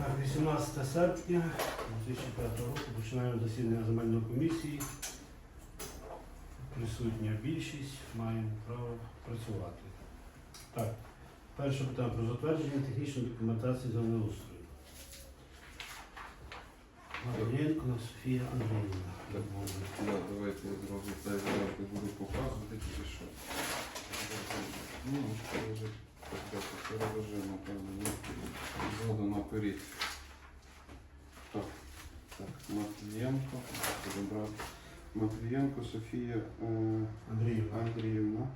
Так, 18 серпня 2005 року починаємо засідання земельної комісії. Присутня більшість, маємо право працювати. Так, перше питання про затвердження технічної документації землеустрою. Матвієнко Софія Андріївна. Так, да, давайте я зразу так завжди буду показувати тільки що. Ну, що вже так, переложи, напевно, ні. згоду наперед. Так, так, Матвієнко. Матвієнко Софія е, Андріївна. Андріївна,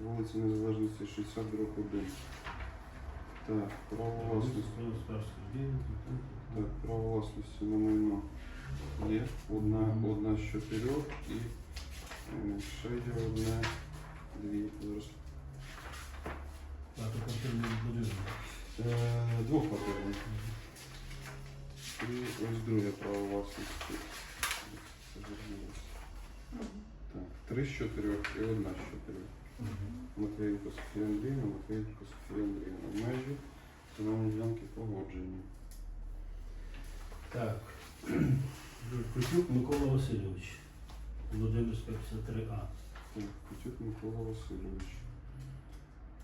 вулиця Незалежності 60 дроб 1. Так, право власності. Так, право власності на майно є. Одна, одна з чотирьох і е, ще є одне, дві. Зараз. Так, то квартирний будинок. Е, Двохквартирний. І ось друге право власності. Так, три з чотирьох і одна з чотирьох. Матвієнко Софія Андріївна, Матвієнко Софія Андріївна. Межі земельні ділянки погоджені. Так. Кутюк Микола Васильович. Володимирська 53А. Так, Кутюк Микола Васильович. М, ну, Школи право власності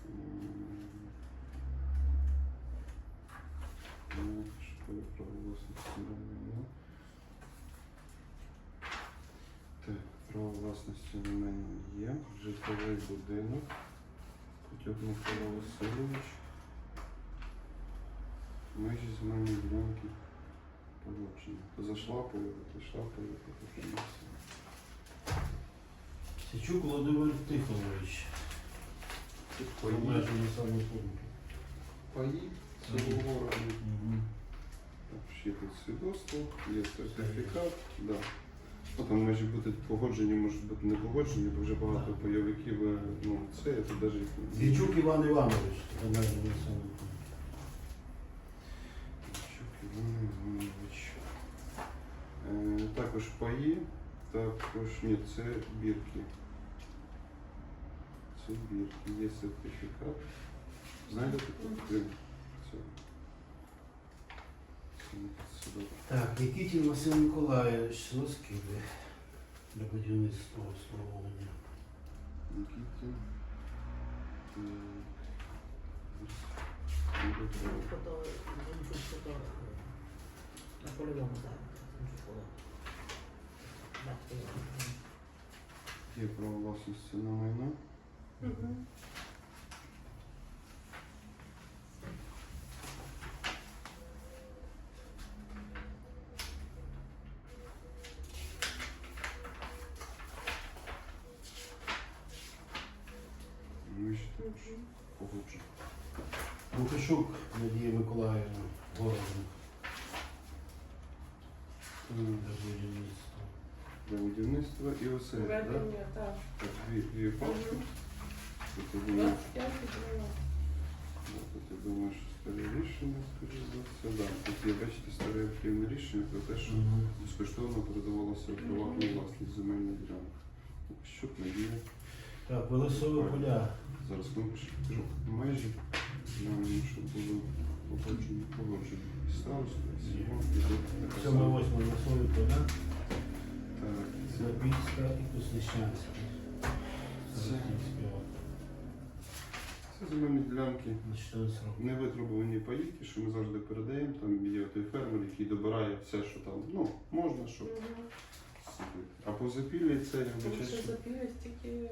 на майно. Так, право власності на мене є. Житловий будинок. Кутюк Микола Васильович. Межі земельні ділянки. То зайшла, поїхала, пішла, поїхала. Січук Володимир Тихонович. Пункт. Паї цього городу. Ще тут свідоцтво, є сертифікат, да. Ну, там може бути погоджені, може бути не погоджені, бо вже багато бойовиків, е, ну, це, тут навіть не Іван Іванович. Обмежений населений пункт. Чук Іван Іванович. Е, також паї, також, ні, це бірки. Бірки, є сертифікат. Це не. Так, Нікітін Василь Миколаївич, Скиби. Для будівництва обслуговування. Фото на польовому його. Є право власності на майно. Ми ще також погоджено. Лукашук Надія Миколаївна. Городом. Для будівництва. Для будівництва і оселя, так? Введення, так. Так, дві, дві папки. Мгм. Тут я думаю, 25 гривень. я думаю, що старе рішення, скоріш за все. Да. Тут є, бачите, старе архівне рішення про те, що безкоштовно передавалося в приватну власність земельна ділянка. Що надія. Так, Велесові поля. Зараз кнопочку покажу межі. Глянемо, щоб було погоджені, погоджені. І староста, і всього. І тут 7 сама. 8 Велесові поля. Так, це, і Коснищанська. Це-. Це земельні ділянки. На 14. Не витребувані паїки, що ми завжди передаємо. Там є той фермер, який добирає все, що там ну, можна, щоб Мгм. А по запіллі це я Тому що запілля стільки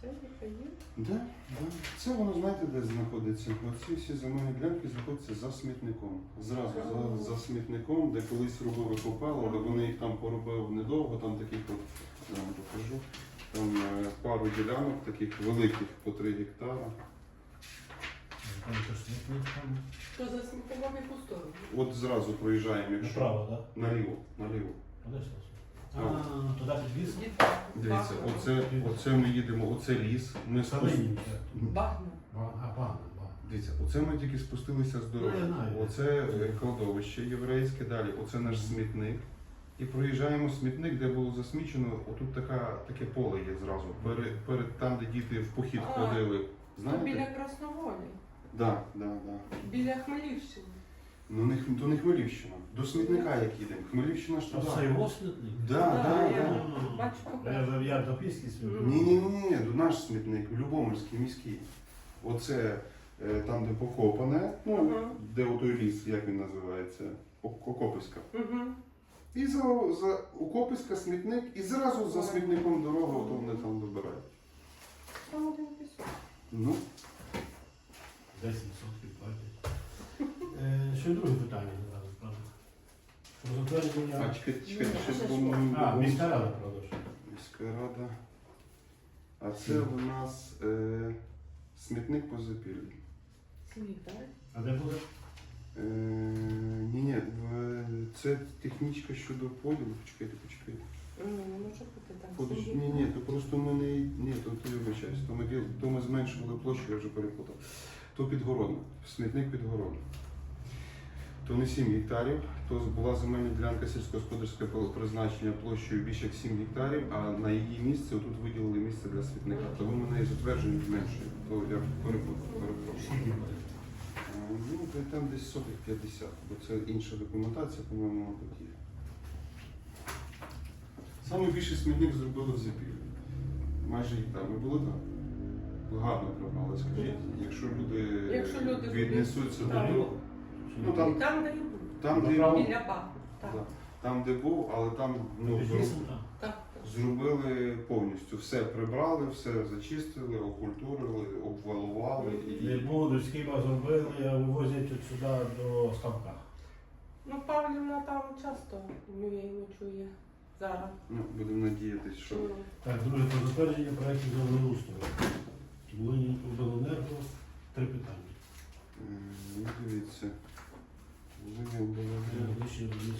ценника є. Да, да. Це воно знаєте, де знаходиться? Оці всі земельні ділянки знаходяться за смітником. Зразу за, за смітником, де колись робили копало, але вони їх там поробили недовго, там таких от, я вам покажу. Там е, пару ділянок, таких великих по 3 гектара. Там теж смітник там. То за яку сторону? От зразу проїжджаємо, якщо Направо, так? наліво, наліво. Ж? А, туди під лісом? Дивіться, оце, оце ми їдемо, оце ліс. Ми спусти... Салині. Багно. А, пана, пана. Дивіться, оце ми тільки спустилися з дороги. Ну, я знаю. Оце е, кладовище єврейське, далі оце наш смітник. І проїжджаємо смітник, де було засмічено, отут така, таке поле є зразу. Перед, перед там, де діти в похід А, ходили. То біля Красноволі, Да, да, да. біля Хмелівщини. Ну не, Хм- то не Хмелівщина. До смітника як їдемо. Хмелівщина ж А туди. це його смітник? Да, Да, да, я да. Бачу, Я до піски смітник. Ні, ні, ні, ні, до наш смітник, Любомирський міський. Оце е, там, де покопане, ну, Ага. де отой ліс, як він називається, О- Окописька. Угу. І за, за Окописька смітник, і зразу за смітником дорога, то вони там вибирають. Там один пісок. Ну, 10% платять. Е, Ще друге питання зразу, правда. Про а затвердження. чекайте, чекайте, Ні, ще було. А, міська рада, правда. Міська рада. А це у нас е, смітник по запіллі. Сім'ї, так? А де буде? Е, ні, ні, це технічка щодо поділу. Почекайте, почекайте. Ну, не може бути там. Подож... Ні, ні, то просто ми не. Ні, то ти вибачайся, то ми, діл- то ми зменшували площу, я вже перепутав. То підгородно, смітник підгородно. То не 7 гектарів, то була земельна ділянка сільськогосподарського призначення площею більше як 7 гектарів, а на її місце тут виділили місце для смітника. Тому ми неї затверджуємо менше. То я перепрошую. Е, Ну, там десь сотих 50, бо це інша документація, по-моєму, тут є. Саме більший смітник зробили в Запілі. Майже гектар. Ми були там. Гарно прибрали, скажіть. Якщо люди, Якщо люди віднесуться до Так. нього. Ну, там, Там, де і був. там, де, Направо. був, Біля. Так, да, там, де був, але там ну, так. зробили повністю. Все прибрали, все зачистили, окультурили, обвалували і. Не буду, скіба зробили, а вивозять от сюди до ставка. Ну, Павлівна там часто нює і ночує зараз. Ну, будемо надіятися, що. Ну, Так, друге про затвердження проєктів землеустрою. Волині обленерго три питання. Е, Ну, дивіться. Волинь обленерго. Вищий вниз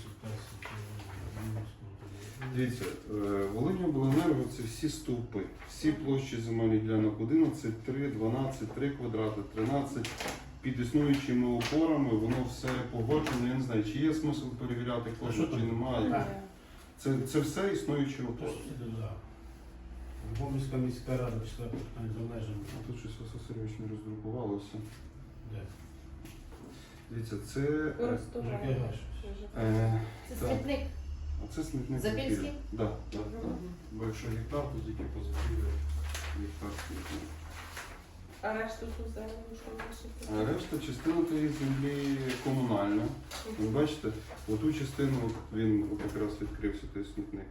Дивіться, е, Волинь обленерго це всі стовпи, всі площі земельних ділянок 11, 3, 12, 3 квадрати, 13. Під існуючими опорами воно все погоджено. Я не знаю, чи є смисл перевіряти кожен, чи немає. Це, це все існуючі опори. Гомельська міська рада питання за межами. А тут щось Василь Сергійович не роздрукувалося. Де? Дивіться, це. е, Користування. Жаке Гаш. е, Це Так. смітник. а це смітник. Запільський? Запілля. Да, да, да. Бо якщо гектар, то тільки по запіллю гектар смітник. А решту ту що А решта частина тієї землі комунальна. Ви бачите, оту частину він от якраз відкрився той смітник.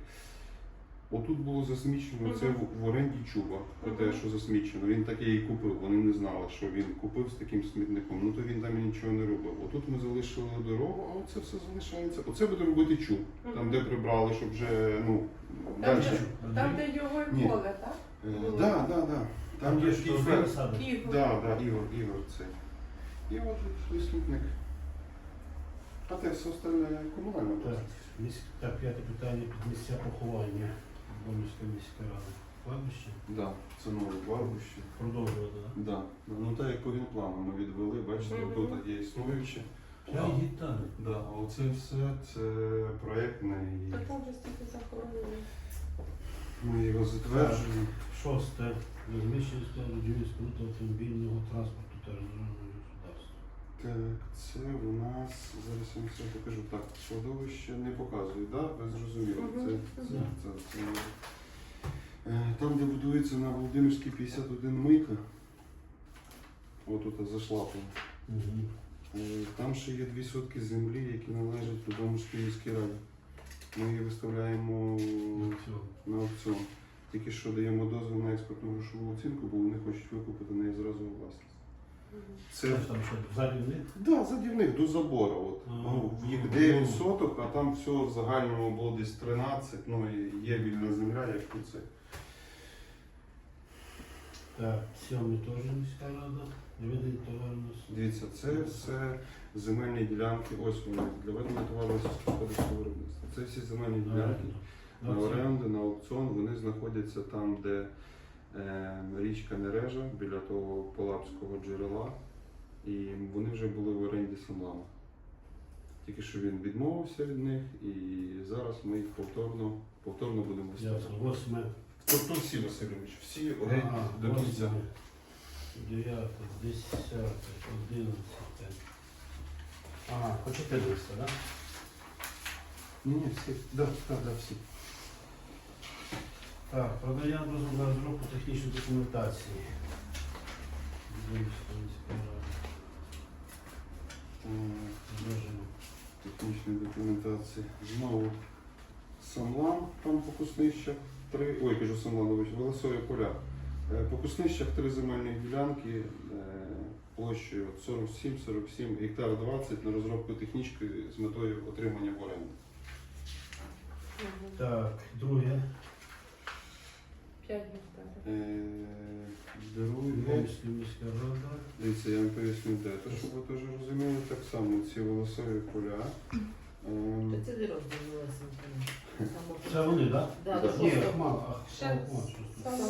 Отут було засмічено, це в, в оренді чуба, про те, що засмічено. Він таке і купив. Вони не знали, що він купив з таким смітником. Ну то він там і нічого не робив. Отут ми залишили дорогу, а оце все залишається. Оце буде робити чуб, там де прибрали, щоб вже ну Там, далі. де, там, де його і Ні. поле, так? Е, Да, да, да. Там є що такий фер. садить. Ігор. Да, да, Ігор, Ігор цей. І от тут смітник. А те все остальне комунальне. Так, місь- так, п'яте питання під місця поховання. Гомельська міська рада. Кладбище. Да, це нове кладбище. Продовжувати, так? Да. Ну так як по генплану ми відвели, бачите, Мгм. тут є існуюче. П'ять гектарів. Да, а оце все це проєктне і Та там вже стільки захоронено. ми його затверджуємо. Шосте. Розміщення складу споруд автомобільного транспорту та господарства. Так, це у нас, зараз я вам все покажу. Так, складовище не показує, да? Ви зрозуміли. Це, це, це, це, Е, Там, де будується на Володимирській 51 мийка, отут зайшла там. Угу. Е, Там ще є дві сотки землі, які належать Любомирській міській раді. Ми її виставляємо на аукціон. Тільки що даємо дозвіл на експортну грошову оцінку, бо вони хочуть викупити неї зразу у власність. Це ж там що, ззаді в них? да, задівних до забору. От. Ага. Ну, в їх 9 соток, а там все в загальному було десь 13, ну і є вільна земля, як тут це. Так, сьомий теж міська рада. Видані товарно. Дивіться, це все земельні ділянки, ось вони, для ведення товарного сільськогосподарського виробництва. Це всі земельні ділянки. на оренду, на аукціон, вони знаходяться там, де річка Нережа, біля того Полапського джерела, і вони вже були в оренді Самлама. Тільки що він відмовився від них, і зараз ми їх повторно, повторно будемо виставляти. Тобто всі, Васильович, всі геть до кінця. восьме, Дев'яте, десяте, одинадцяте. А, Ага, по 14, да? Ні, ні, всі. Да, да, да, всі. Так, продання дозволу на розробку технічної документації. Технічної документації. Знову самлан, там по куснищах три. Ой, кажу самлан, вибач, волосові поля. Е, По куснищах три земельні ділянки е, площею 47-47 гектар 20 на розробку технічки з метою отримання в оренду. Так, друге. Гектарів. Е, Друге. Міська рада. Дивіться, я вам поясню де. То, щоб ви теж розуміли, так само ці волосові поля. Ем, Це цілий розділ вилазить. Це вони, так? Да, Да. до Ні, шостого. Ще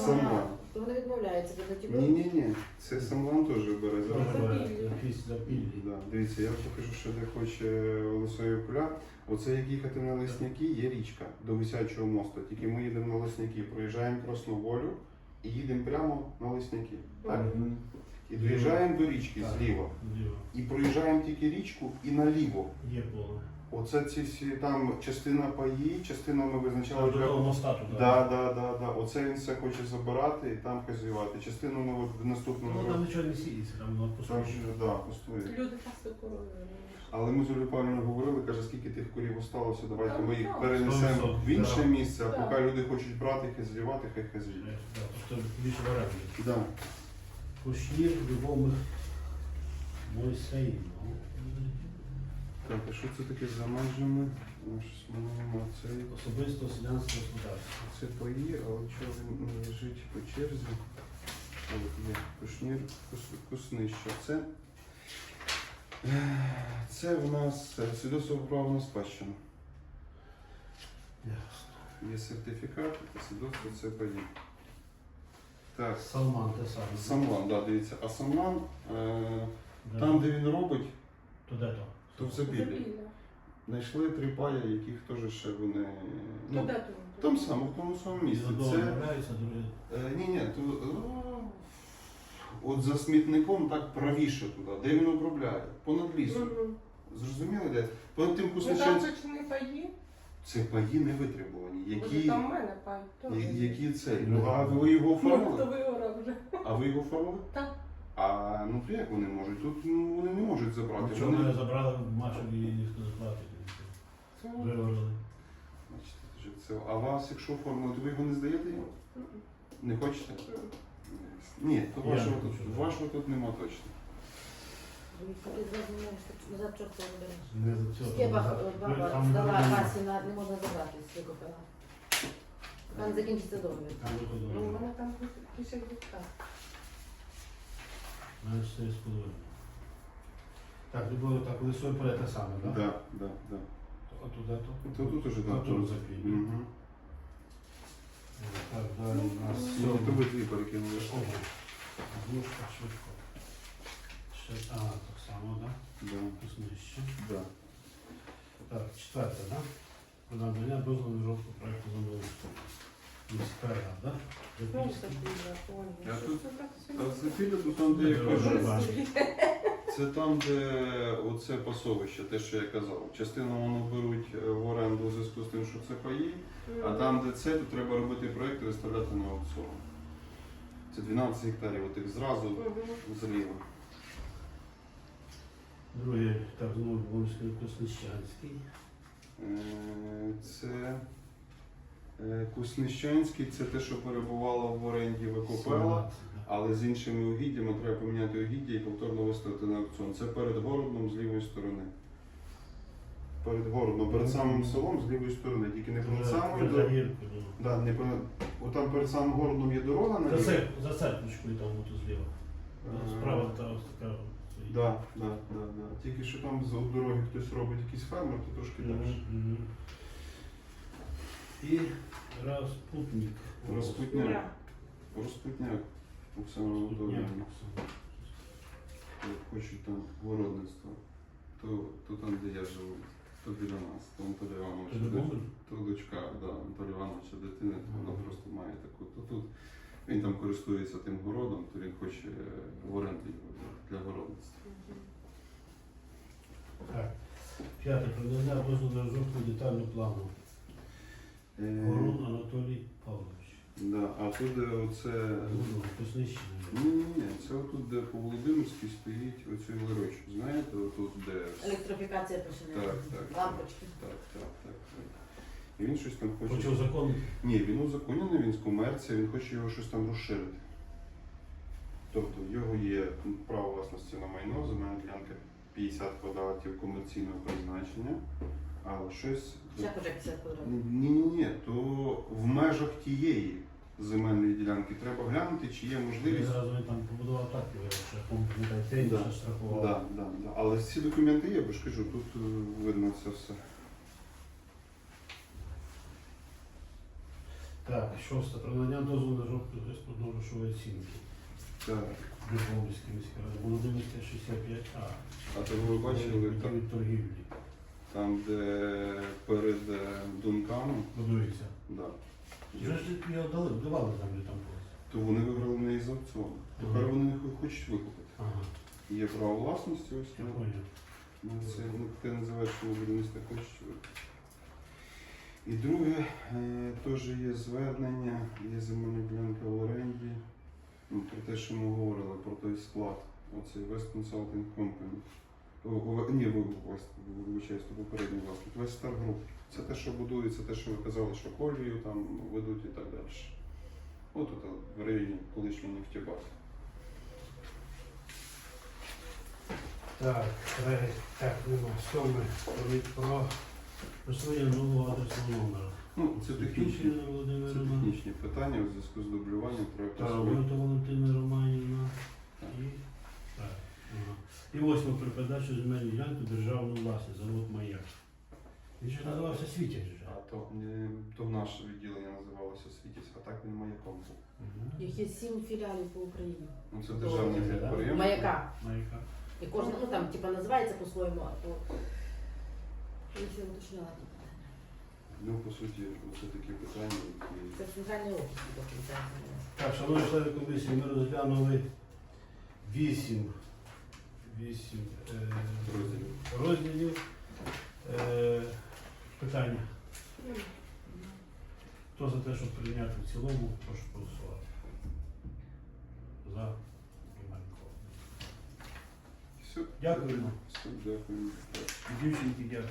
Сама. То вони відмовляються, бо ті Ні, ні, ні. Це самлан теж бере зараз. Якісь запіллі. Да, дивіться, я покажу, що де хоче Лисові поля. Оце як їхати на Лесняки, є річка до Висячого мосту. Тільки ми їдемо на Лесняки, проїжджаємо Красноволю і їдемо прямо на Лесняки. Так? І доїжджаємо до річки зліва. Зліва. І проїжджаємо тільки річку і наліво. Є поле. Оце ці всі там частина паї, частина ми визначали для. того моста. Да, да, да, да. Оце він все хоче забирати і там хазювати. Частину ми от в наступному Ну там році. нічого не сіється, там воно Там суті. ще, да, пустує. Люди пасли корови. Але ми з Олею Павлівною говорили, каже, скільки тих корів осталося, давайте Там ми їх перенесемо в інше місце, а поки люди хочуть брати, хай злівати, хай хазюють. Е, да, Тобто більше в. Да. Кушнір, любомих Мойсеїв. Так, а що це таке за межами? Ну, щось маємо. Це, Особисто селянське господарство. це паї, але чого він не лежить по черзі? От є кушнір, кус- куснища. Це, це в нас свідоцтво про право на спадщину. Є сертифікат, свідоцтво це паї. Так, Салман те саме. Самлан, да, дивіться. А Самлан, е, там, де він робить, То де то? То в Забіллі. Знайшли три пая, яких теж ще вони. Ну, де тут? там саме, в тому самому місці. Це, е, ні, ні, то, е, от за смітником так правіше туди, де він обробляє, понад лісом. Мгм. Зрозуміли, де? Понад тим Ну там кусничем. же чи не паї? Це паї не витребувані. Які, там в мене пай. я- які цей? Ну, а ви його Ну, то оформили? вигорав вже. А ви його оформили? Так. А ну то як вони можуть? Тут ну, вони не можуть забрати. Нічого Вони- не забрали, машину і ніхто не платить. Це-. Бачите, це це. А вас, якщо оформили, то ви його не здаєте? Не хочете? Ні, то Я вашого не тут, хочу. вашого тут нема точно. Не береш. Не за цього. Стеба баба там здала на- не можна забрати з цього пила. Там закінчиться договір. Там Ну, мене там 50 гектар. Навіть 4,5. Так, любов так, лисою поле те саме, так? Да, да, да. А туди то? То тут уже да, тут тут. запілі. Так, далі у нас Все, то ви дві перекинули. Ого. Глушка, швидко. Ще, а, так само, так? Да, Вкуснища. да. Так, четверте, так? Про надання дозволу на розробку проєкту землеустрою. Міська рада. Ну. Я це то там, де я кажу, це там, де оце пасовище, те, що я казав. Частину воно беруть е, в оренду у зв'язку з тим, що це паї, а там, де це, то треба робити проєкт і виставляти на аукціон. Це 12 гектарів, отих зразу зліва. Друге, так, знову Бомський Коснищанський. Е, Це Куснищанський, це те, що перебувало в оренді Викопела, але з іншими угіддями треба поміняти угіддя і повторно виставити на аукціон. Це перед городом з лівої сторони. Перед городом, перед самим селом з лівої сторони, тільки не перед самою дорогою. ну. Да, не перед... Отам перед самим городом є дорога на За лівій. За церквочкою там ото зліва. Е, Справа та ось така. Да, да, да, да. Тільки що там з дороги хтось робить якийсь фермер, то трошки далі. І Распутник. Розпутняк. Розпутняк. Оксана. Анатоліївна. Як хочуть там городництво, то, то там, де я живу, то біля нас, то Анатолій Іванович, Ти де- то дочка да, Анатолія Івановича дитини, то вона просто має таку. То тут він там користується тим городом, то він хоче е, в оренду його для- городництва. Так. П'яте. Про надання дозволу на розробку детального плану. Е, Горун Анатолій Павлович. Да, а тут де оце. Ні, ні, ні, це отут, де по Володимирській стоїть оцей ларочок. Знаєте, отут де. Електрифікація починає. Так, так. Лампочки. Так, так, так, так. І він щось там хоче. Почав закон. Ні, він узаконений, він з комерції, він хоче його щось там розширити. Тобто в його є право власності на майно, земельна ділянка 50 квадратів комерційного призначення, але щось. Вже 50 квадратів. Ні, ні, ні, то в межах тієї земельної ділянки треба глянути, чи є Він можливість. зразу він там побудував так, його шляхом пам'ятаєте, Да, що страхував. Да, да, да. Але всі документи є, бо ж кажу, тут е, видно це все. Так, шосте. Про надання дозволу на розробку експортно грошової оцінки. Так. Любомльської міської ради. Володимирська 65А. А то ви бачили торгівлі. Там де перед е, Дунканом, Будується. да, Вже ж його дали, давали там, де там було. то вони виграли не із аукціону. Тепер вони не хочуть викупити. Ага, Є право власності, ось я ну, ну, це ну, те називаєш, що будівництво хочуть викупити. І друге, е, теж є звернення, є земельна ділянка в оренді. Ну, про те, що ми говорили, про той склад, оцей West Consulting Company. О, Ні, вибачаюсь, то попередній власник. West Star Це те, що будується, те, що ви казали, що колію там ведуть і так далі. От тут в районі колишньої нефтебази. Так, третє. Так, нема. Сьоме. Про- Про присвоєння нового адресного номера. Ну, це технічні, це Володимирівна. технічні питання у зв'язку з дублюванням проєкту. Таровита Валентина Романівна. І. і восьме при передачі земельної ділянки державну власність, завод Маяк. Він же називався Світязь вже. А то, то наше відділення називалося Світість, а так він маяком був. Мгм. Їх є сім філіалів по Україні. Ну, це державне Добре, да? підприємство. Маяка. Маяка. І кожна, ну там, типа, називається по-своєму, а по... Я ще уточняла ті питання. Ну, по суті, це такі питання, які Це центральний офіс до кінця. Так, шановні члени комісії, ми розглянули вісім, вісім е, розділів. розділів. Е, питання. Хто за те, щоб прийняти в цілому, прошу голосувати. За Романко. Дякуємо. Дякуємо. Дякую. Дівчинки, дякую.